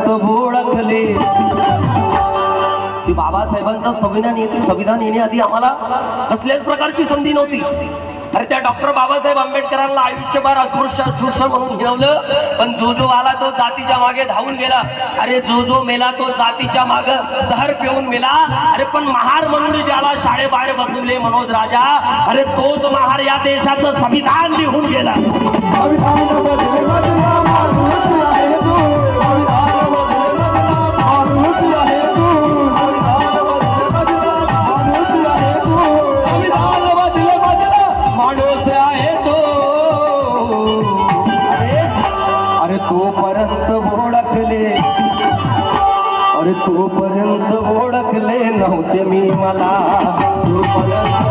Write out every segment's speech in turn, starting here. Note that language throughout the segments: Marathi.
अरे ओळखले की बाबासाहेबांचं संविधान येते संविधान येण्याआधी आम्हाला कसल्याच प्रकारची संधी नव्हती. अरे त्या डॉक्टर बाबासाहेब आंबेडकरांना आयुष्यभर अस्पृश्य अस्पृश्य म्हणून हिरवलं. पण जो जो आला तो जातीच्या मागे धावून गेला. अरे जो जो मेला तो जातीच्या माग सहर पिऊन मेला. अरे पण महार म्हणून ज्याला शाळेबाहेर बसवले मनोज राजा अरे तोच महार या देशाचं संविधान लिहून गेला. तोपर्यंत ओळखले नव्हते मी मला. तोपर्यंत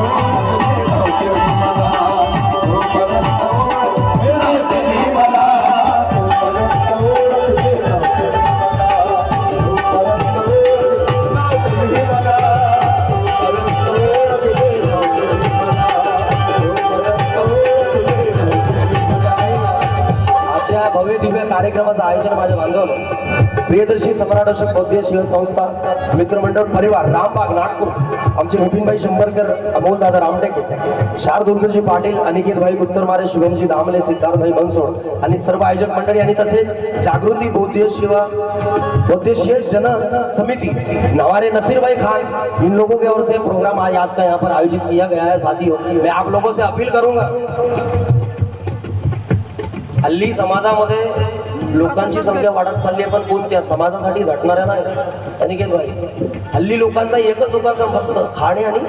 आजच्या भव्य दिव्य कार्यक्रमाचं आयोजन माझ्या बांधव प्रियदर्शी सम्राट अशोक बौद्ध शिव संस्था मित्रमंडळ परिवार रामबाग नागपूर आमचे मोठीनबाई शंभरकर अमोलदादा रामटेके शारदुर्गजी पाटील अनिकेतभाई उत्तरमारे शुभमजी दामले सिद्धार्थभाई बनसोड आणि सर्व आयोजक मंडळी आणि तसेच जागृती बौद्ध शिव बौद्धशीय जन समिति नवारे नसीर भाई खान इन लोगों की ओर से प्रोग्राम आज आज का यहाँ पर आयोजित किया गया है साथियों। मैं आप लोगों से अपील करूंगा हल्ली समाजामध्ये लोकांची संख्या वाढत चालली आहे पण कोण त्या समाजासाठी झटणाऱ्या नाही? अनिकेत भाई हल्ली लोकांचा एकच उपक्रम फक्त खाणे आणि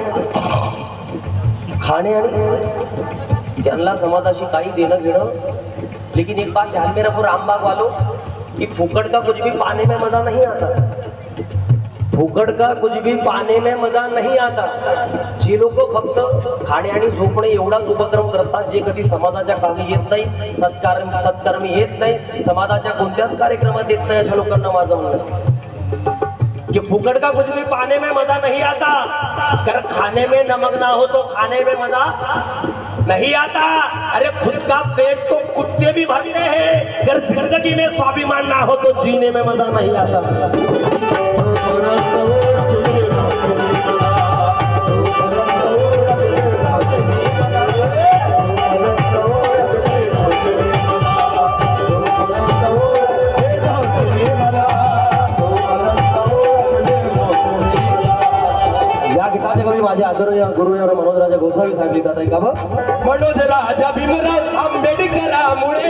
खाणे आणि त्यांना समाजाशी काही देणं घेणं. लेकिन एक बात ध्यान में रखो रामबाग वालों कि फुकट का कुछ भी पाने में मजा नहीं आता. फुकट का कुछ भी पाने में मजा नहीं आता? जी लोक फक्त खाणे आणि झोपणे एवढाच उपक्रम करतात जे कधी समाजाच्या कामी येत नाही सत्कार सत्कर्मी येत नाही समाजाच्या कोणत्याच कार्यक्रमात येत नाही अशा लोकांना माझं म्हणणं की कि फुकट का कुछ भी पाने में मजा नहीं आता? कर खाने में नमक ना हो तो खाने में मजा नहीं आता। अरे खुद का पेट तो कुत्ते भी भरते हैं। अगर जिंदगी में स्वाभिमान ना हो तो जीने में मजा नहीं आता। गीताचे माझे आदरणीय गुरुदेव मनोज राजा गोसावी साहेब लिहितात आहे का बघ मनोज राजा भीमराव आंबेडकरामुळे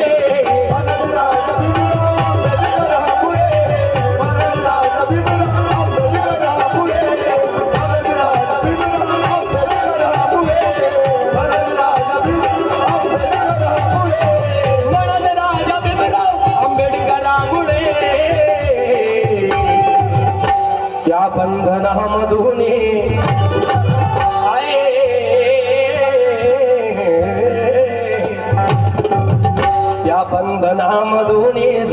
त्या बंधनामधून झालो या